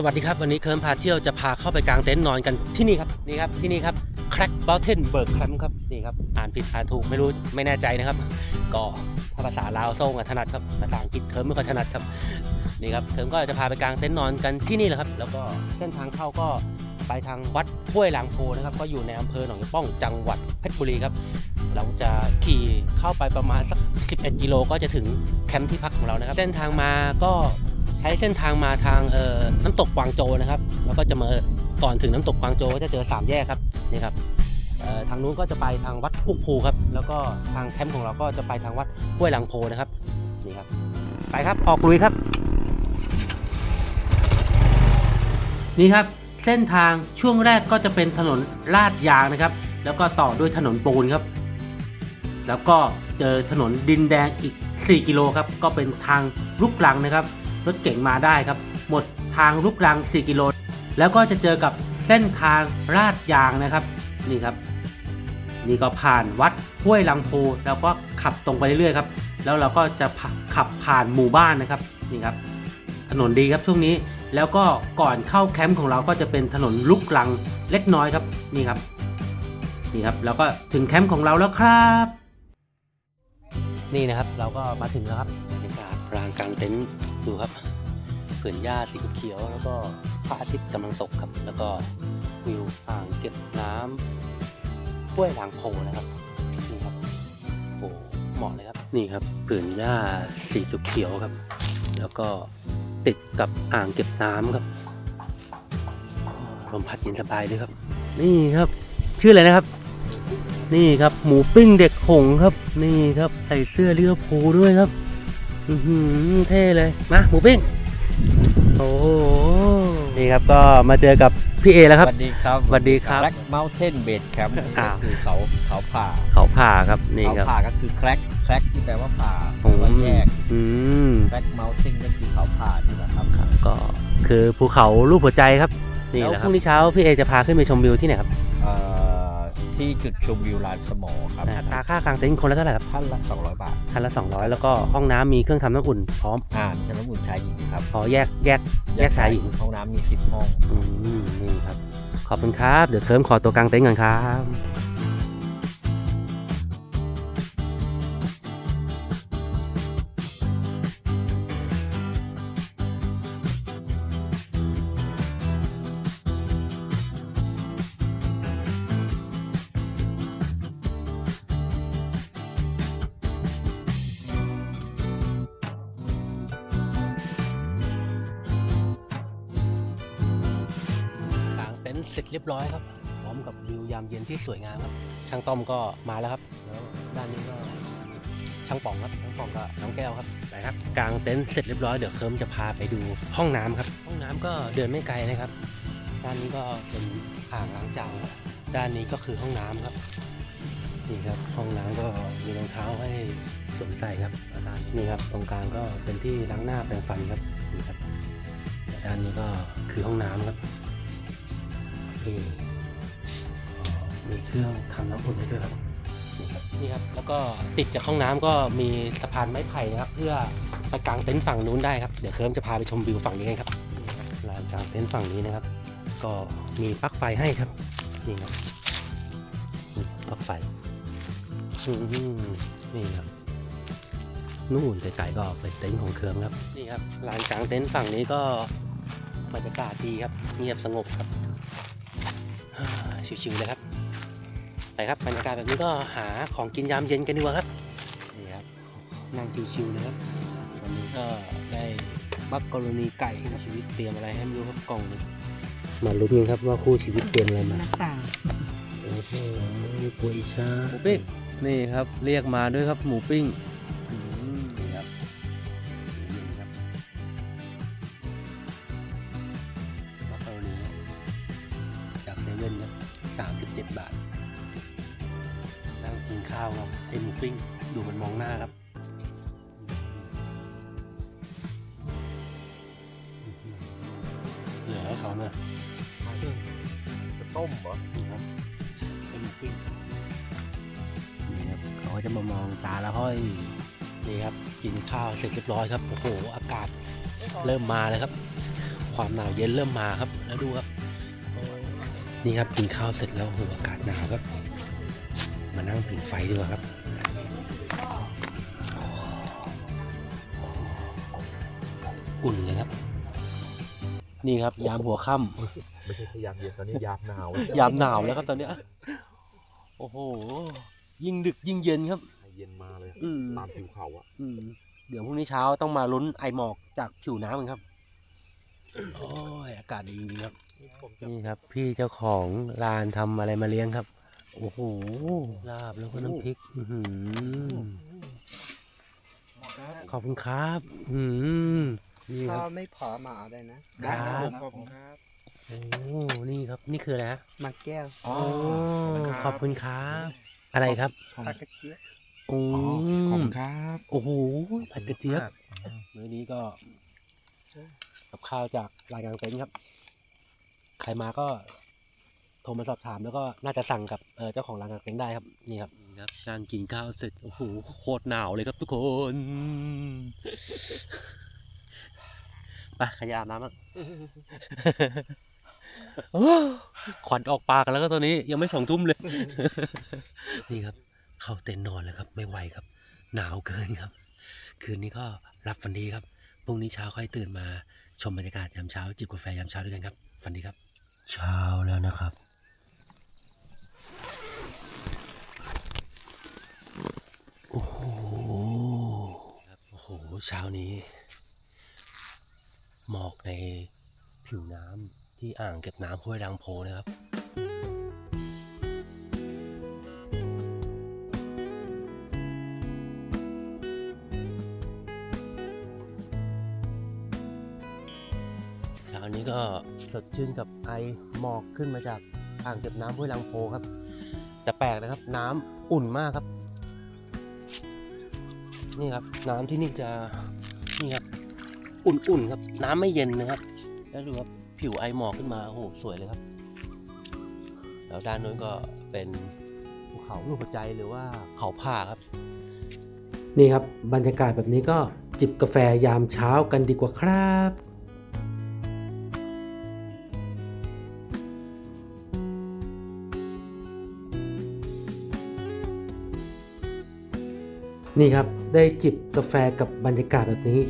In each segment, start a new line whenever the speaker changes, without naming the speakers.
สวัสดีครับ วันนี้เคิร์มพาเที่ยวจะพาเข้าไปกลางเต็นท์นอนกันที่นี่ครับนี่ครับที่นี่ครับ Crack Mountain Berg Camp ครับนี่ครับอ่านผิดอ่านถูกไม่รู้ไม่แน่ใจนะครับ ก็ถ้าภาษาลาวโซ่งอะถนัดครับภาษาอังกฤษเคิร์มไม่ค่อยถนัดครับนี่ครับเคิร์มก็จะพาไปกลางเต็นท์นอนกันที่นี่แหละครับ แล้วก็เส้นทางเข้าก็ไปทางวัดห้วยลางโพนะครับ ก็อยู่ในอำเภอหนองป้องจังหวัดเพชรบุรีครับเราจะขี่เข้าไปประมาณสัก11กิโลก็จะถึงแคมป์ที่พักของเรานะครับ เส้นทางมาก็ ใช้เส้นทางมาทางเอ่อน้ำตกกวางโจนะครับ แล้วก็จะมาก่อนถึงน้ำตกกวางโจก็จะเจอสามแยกครับนี่ครับทางนู้นก็จะไปทางวัดพุกภูครับ แล้วก็ทางแคมป์ของเราก็จะไปทางวัดห้วยหลังโพนะครับนี่ครับ ไปครับออกลุยครับ นี่ครับเส้นทางช่วงแรกก็จะเป็นถนนลาดยางนะครับ แล้วก็ต่อด้วยถนนปูนครับ แล้วก็เจอถนนดินแดงอีก 4 กิโลครับ ก็เป็นทางลุกลังนะครับ รถเก๋งมาได้ครับ หมดทางลุกลัง 4 กิโล แล้วก็จะเจอกับเส้นทางลาดยางนะครับ นี่ครับ นี่ก็ผ่านวัดห้วยลังโพแล้วก็ขับตรงไปเรื่อยๆครับ แล้วเราก็จะขับผ่านหมู่บ้านนะครับ นี่ครับ ถนนดีครับช่วงนี้ แล้วก็ก่อนเข้าแคมป์ของเราก็จะเป็นถนนลุกลังเล็กน้อยครับ นี่ครับ นี่ครับ แล้วก็ถึงแคมป์ของเราแล้วครับนี่นะครับเราก็มาถึงแล้วครับบรรยากาศรางกลางเต็นท์ดูครับ ผือนหญ้าสีเขียวแล้วก็พระอาทิตย์กำลังตกครับ แล้วก็วิวอ่างเก็บน้ำห้วยลางโพนะครับนี่ครับโอ้เหมาะเลยครับนี่ครับเผือนหญ้าสีเขียวครับ แล้วก็ติดกับอ่างเก็บน้ำครับลมพัดเย็นสบายด้วยครับ นี่ครับ ชื่ออะไรนะครับ นี่ครับ หมูปิ้งเด็กหงส์ครับ นี่ครับ ใส่เสื้อลิเวอร์พูลด้วยครับอือหือเท่เลย มา หมูปิ้ง โอ้โหนี่ครับก็มาเจอกับพี่เอแล้ว
ส
ครับ
วัสดีครับ
สวัสดีครับ
แคร็กเมลเทนเบดแคมป์
อ้าว
คือเขาเขาผ่า
เขาผ่าครับนี่
เขา
ครับ
ผ่าก็คือแคร็กแคร็กที่แปลว่าผ่า
ผม
ว่าแยก
อืม
แคร็กเมลเทนก็คือเขาผ่านี่แหละครับ
ครับก็คือภูเขารูปหัวใจครับ นี่
แล้ว
แหละครับพรุ่งนี้เช้าพี่เอจะพาขึ้นไปชมวิวที่ไหนครับ
เอ่อ ที่จุดชมวิวลานสมอครับ
อัตราค่ากลางเต็นท์คนละเท่าไหร่ครับ
ท่านละ 200 บาท
คันละ 200 แล้วก็ห้องน้ำมีเครื่องทำน้ำอุ่นพร้อม
อ่านจะน้ำอุ่นชายหญิงครับ
ขอแยกแยกแยกชายหญิง
ห้องน้ำมี10ห้อง
อืมนี่ครับ ขอบคุณครับ เดี๋ยวเทิมขอตัวกลางเต็นท์ก่อนครับ เต็นท์เสร็จเรียบร้อยครับ พร้อมกับวิวยามเย็นที่สวยงามครับ ช่างต้อมก็มาแล้วครับ แล้วด้านนี้ก็ช่างป่องครับช่างป่องก็น้องแก้วครับไปครับกางเต็นท์เสร็จเรียบร้อยเดี๋ยวเคิร์มจะพาไปดูห้องน้ำครับ ห้องน้ำก็เดินไม่ไกลนะครับ ด้านนี้ก็เป็นอ่างล้างจานครับด้านนี้ก็คือห้องน้ำครับ นี่ครับห้องน้ำก็มีรองเท้าให้สวมใส่ครับอาจารย์นี่ครับตรงกลางก็เป็นที่ล้างหน้าแปรงฟันครับนี่ครับด้านนี้ก็คือห้องน้ำครับ นี่อ๋อมีเครื่องทำน้ำอุ่นให้ด้วยครับนี่ครับนี่ครับแล้วก็ติดจากห้องน้ำก็มีสะพานไม้ไผ่นะครับ เพื่อไปกางเต็นท์ฝั่งนู้นได้ครับเดี๋ยวเคิร์มจะพาไปชมวิวฝั่งนี้กันครับนี่ครับลานกางเต็นท์ฝั่งนี้นะครับ ก็มีปลั๊กไฟให้ครับนี่ครับนี่ปลั๊กไฟอืมนี่ครับนู่นไกลๆก็เป็นเต็นท์ของเคิร์มครับนี่ครับลานกางเต็นท์ฝั่งนี้ก็บรรยากาศดีครับ เงียบสงบครับอ่า ชิวๆเลยครับ ไปครับบรรยากาศแบบนี้ก็หาของกินยามเย็นกันดีกว่าครับนี่ครับนั่งชิวๆเลยครับวันนี้ก็ได้มักกรณีไก่คู่ชีวิตเตรียมอะไรให้ไม่รู้ครับกล่องหนึงมาลุ้นกันครับว่าคู่ชีวิตเตรียมอะไรมา
ต่าง
โอ้โหกุยช่ายหมูปิ้งนี่ครับ เรียกมาด้วยครับหมูปิ้ง ข้าวครับไอหมูปิ้งดูมันมองหน้าครับเหลือให้เขาเนี่ย
จะต้มเหรอ
นี่ครับไอหมูปิ้งนี่ครับเขาก็จะมามองตาแล้วห้อยนี่ครับกินข้าวเสร็จเรียบร้อยครับโอ้โหอากาศเริ่มมาเลยครับโอ้โหความหนาวเย็นเริ่มมาครับแล้วดูครับโอ้นี่ครับกินข้าวเสร็จแล้วโหอากาศหนาวครับมา นั่งผิงไฟดีกว่าครับอุ่นเลยครับ นี่ครับ ยามหัวค่ำ
ไม่ใช่พยายามเย็นตอนนี้ยามหนาว
ยามหนาวแล้วครับตอนเนี้ยโอ้โห ยิ่งดึกยิ่งเย็นครับ
เย็นมาเลย
อืม
ตามผิวเขาอะ
อืมเดี๋ยวพรุ่งนี้เช้าต้องมาลุ้นไอหมอกจากผิวน้ำกันครับ โอ้ยอากาศดีจริงๆครับ นี่ครับ พี่เจ้าของร้านทำอะไรมาเลี้ยงครับ โอ้โหลาบแล้วก็น้ำพริกอื้อหือขอบคุณครับอืมนี่ค
ถ้า
รับ
ไม่พอมาเอาได้นะ
ครับ
ขอบคุณครับ
โอ้นี่ครับ นี่คืออะไรฮะ
มาแก้ว
โอ้ขอบคุณครับ อะไรครับ
ผักกระเจี๊ยบ
โอ้
ขอบคุณครับ
โอ้โหผัดกระเจี๊ยบมื้อนี้ก็กับข้าวจากรายการเต็นท์ครับ ใครมาก็โท รมาสอบถามแล้วก็น่าจะสั่งกับเอ่อเจ้าของร้านกางเต็นท์ได้ครับนี่ครับนี่ครับการกินข้าวเสร็จโอ้โหโคตรหนาวเลยครับทุกคนไปขยอาบน้ำอะขวัญออกปากกันแล้วก็ตอนนี้ยังไม่สองทุ่มเลย นี่ครับ เข้าเต็นท์นอนแล้วครับ ไม่ไหวครับ หนาวเกินครับ คืนนี้ก็รับฝันดีครับพรุ่งนี้เช้าค่อยตื่นมาชมบรรยากาศยามเช้า จิบกาแฟยามเช้าด้วยกันครับฝันดีครับ เช้าแล้วนะครับ โอ้โหครับโอ้โหเช้านี้ หมอกในผิวน้ำที่อ่างเก็บน้ำห้วยดังโพนะครับเช้านี้ก็สดชื่นกับไอหมอกขึ้นมาจากอ่างเก็บน้ำห้วยลังโพครับ แต่แปลกนะครับน้ำอุ่นมากครับ นี่ครับ น้ำที่นี่จะนี่ครับอุ่นๆครับ น้ำไม่เย็นนะครับ แล้วดูครับผิวไอหมอกขึ้นมาโอ้โหสวยเลยครับ แล้วด้านนู้นก็เป็นภูเขาลูกหัวใจหรือว่าเขาผ่าครับ
นี่ครับบรรยากาศแบบนี้ก็จิบกาแฟยามเช้ากันดีกว่าครับ นี่ครับ ได้จิบกาแฟกับบรรยากาศแบบนี้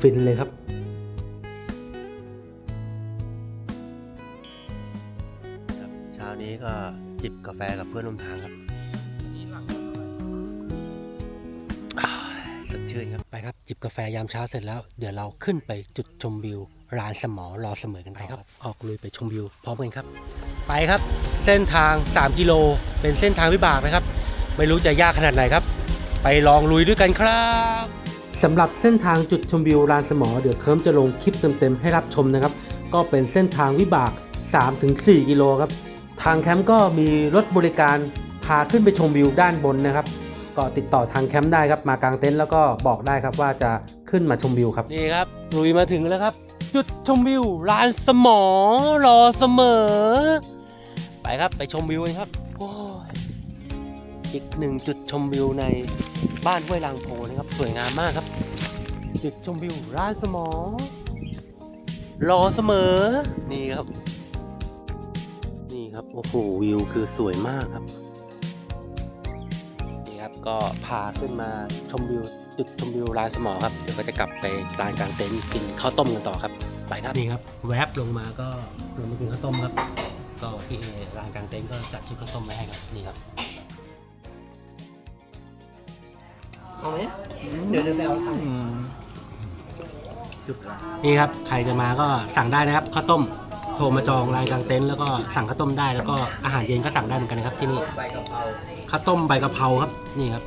ฟิน ๆ เลยครับ
ครับเช้านี้ก็จิบกาแฟกับเพื่อนร่วมทางครับอ่าสดชื่นครับ ไปครับ จิบกาแฟยามเช้าเสร็จแล้ว เดี๋ยวเราขึ้นไปจุดชมวิวร้านสมอรอเสมอกันไปครับ ออกลุยไปชมวิวพร้อมกันครับ ไปครับ เส้นทาง 3 กิโล เป็นเส้นทางวิบากนะครับ ไม่รู้จะยากขนาดไหนครับ ไปลองลุยด้วยกันครับ
สำหรับเส้นทางจุดชมวิวลานสมอเดี๋ยวเคิร์มจะลงคลิปเต็มๆให้รับชมนะครับ ก็เป็นเส้นทางวิบาก 3-4 กิโลครับ ทางแคมป์ก็มีรถบริการพาขึ้นไปชมวิวด้านบนนะครับ ก็ติดต่อทางแคมป์ได้ครับ มากางเต็นท์แล้วก็บอกได้ครับว่าจะขึ้นมาชมวิวครับ
นี่ครับลุยมาถึงแล้วครับ จุดชมวิวร้านสมอรอเสมอ ไปครับไปชมวิวกันครับโอ้ย อีกหนึ่งจุดชมวิวในบ้านห้วยลางโพนะครับ สวยงามมากครับ จุดชมวิวร้านสมอ รอเสมอ นี่ครับ นี่ครับ โอ้โห วิวคือสวยมากครับ นี่ครับ ก็พาขึ้นมาชมวิว จุดชมวิวร้านสมอครับ เดี๋ยวก็จะกลับไปร้านกลางเต็นท์กินข้าวต้มกันต่อครับ ไปครับ นี่ครับ แวบลงมาก็ลงมากินข้าวต้มครับ ก็พี่เอร้านกลางเต็นท์ก็จัดชุดข้าวต้มไว้ให้ครับ นี่ครับ
เอาไหมเดี๋ยวเดี๋ยวไปเอาตังค์
นี่ครับใครจะมาก็สั่งได้นะครับข้าวต้มโทรมาจองรายกลางเต็นท์แล้วก็สั่งข้าวต้มได้แล้วก็อาหารเย็นก็สั่งได้เหมือนกันนะครับที่นี่
ใบกะเพรา
ข้าวต้มใบกะเพราครับนี่ครับ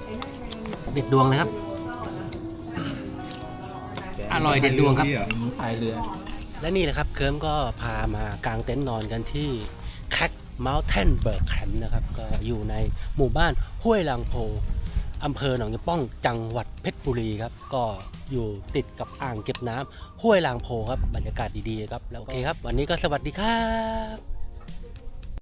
เด็ดดวงนะครับ อร่อยเด็ดดวงครับ
พายเรือ
และนี่แหละครับ เคิร์มก็พามากางเต็นท์นอนกันที่แค t เมล t เทนเบิร์กแคมป์นะครับ ก็อยู่ในหมู่บ้านห้วยลางโพ อำเภอหนองยะป้องจังหวัดเพชรบุรีครับ ก็อยู่ติดกับอ่างเก็บน้ำห้วยลางโพครับบรรยากาศดีๆครับแล้วโอเคครับ วันนี้ก็สวัสดีครับ